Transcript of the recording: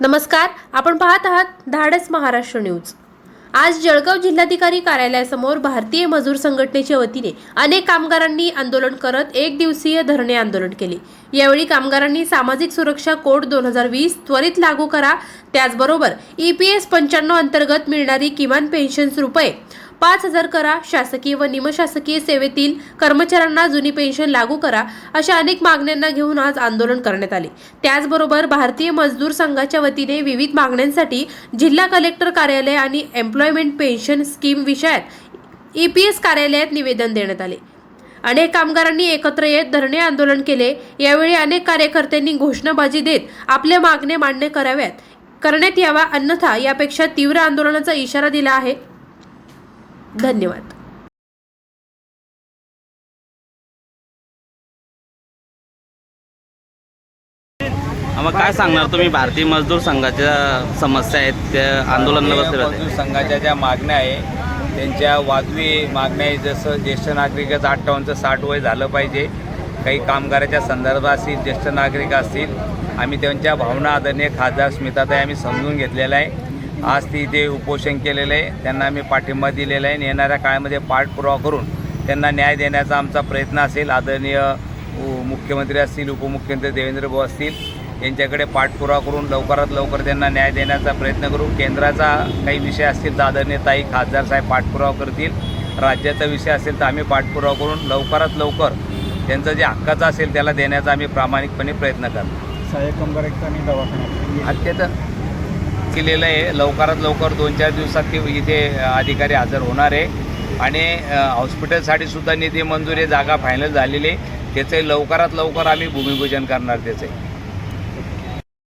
नमस्कार आपण पाहत आहात धाडस महाराष्ट्र न्यूज. आज जळगाव जिल्हाधिकारी कार्यालयासमोर भारतीय मजूर संघटनेच्या वतीने अनेक कामगारांनी आंदोलन करत एक दिवसीय धरणे आंदोलन केले. यावेळी कामगारांनी सामाजिक सुरक्षा कोड दोन हजार वीस त्वरित लागू करा. त्याचबरोबर ई पी एस पंच्याण्णव अंतर्गत मिळणारी किमान पेन्शन रुपये पाच हजार करा शासकीय व निमशासकीय सेवेतील कर्मचाऱ्यांना जुनी पेन्शन लागू करा अशा अनेक मागण्यांना घेऊन आज आंदोलन करण्यात आले. त्याचबरोबर भारतीय मजदूर संघाच्या वतीने विविध मागण्यांसाठी जिल्हा कलेक्टर कार्यालय आणि एम्प्लॉयमेंट पेन्शन स्कीम विषयात ई पी एस कार्यालयात निवेदन देण्यात आले. अनेक कामगारांनी एकत्र येत धरणे आंदोलन केले. यावेळी अनेक कार्यकर्त्यांनी घोषणाबाजी देत आपल्या मागण्या मान्य कराव्यात. करण्यात यावा अन्यथा यापेक्षा तीव्र आंदोलनाचा इशारा दिला आहे. धन्यवाद. मग काय सांगणार तुम्ही? भारतीय मजदूर संघाच्या समस्या आहेत त्या आंदोलनाला बसले मजदूर संघाच्या ज्या मागण्या आहे त्यांच्या वाजवी मागण्या आहे जसं ज्येष्ठ नागरिकाचं अठ्ठावन्नचं साठ वय झालं पाहिजे. काही कामगाराच्या संदर्भात असतील ज्येष्ठ नागरिक असतील आम्ही त्यांच्या भावना आदरणीय खासदार स्मिताताई आम्ही समजून घेतलेलं आहे. आज ती इथे उपोषण केलेलं आहे. त्यांना आम्ही पाठिंबा दिलेला आहे आणि येणाऱ्या काळामध्ये पाठपुरावा करून त्यांना न्याय देण्याचा आमचा प्रयत्न असेल. आदरणीय मुख्यमंत्री असतील उपमुख्यमंत्री देवेंद्र भाऊ असतील यांच्याकडे पाठपुरावा करून लवकरात लवकर त्यांना न्याय देण्याचा प्रयत्न करू. केंद्राचा काही विषय असतील तर आदरणीय ताई खासदार साहेब पाठपुरावा करतील. राज्याचा विषय असेल तर आम्ही पाठपुरावा करून लवकरात लवकर त्यांचं जे हक्काचं असेल त्याला देण्याचा आम्ही प्रामाणिकपणे प्रयत्न करतो सहाय्यक कामगार आयुक्त आणि दवाखान्यात? अत्यंत केलेलं आहे. लवकरात लवकर दोन चार दिवसात ते इथे अधिकारी हजर होणार आहे. आणि हॉस्पिटलसाठी सुद्धा निधी मंजूर आहे. जागा फायनल झालेली आहे. त्याचे लवकरात लवकर आम्ही भूमिपूजन करणार त्याचे.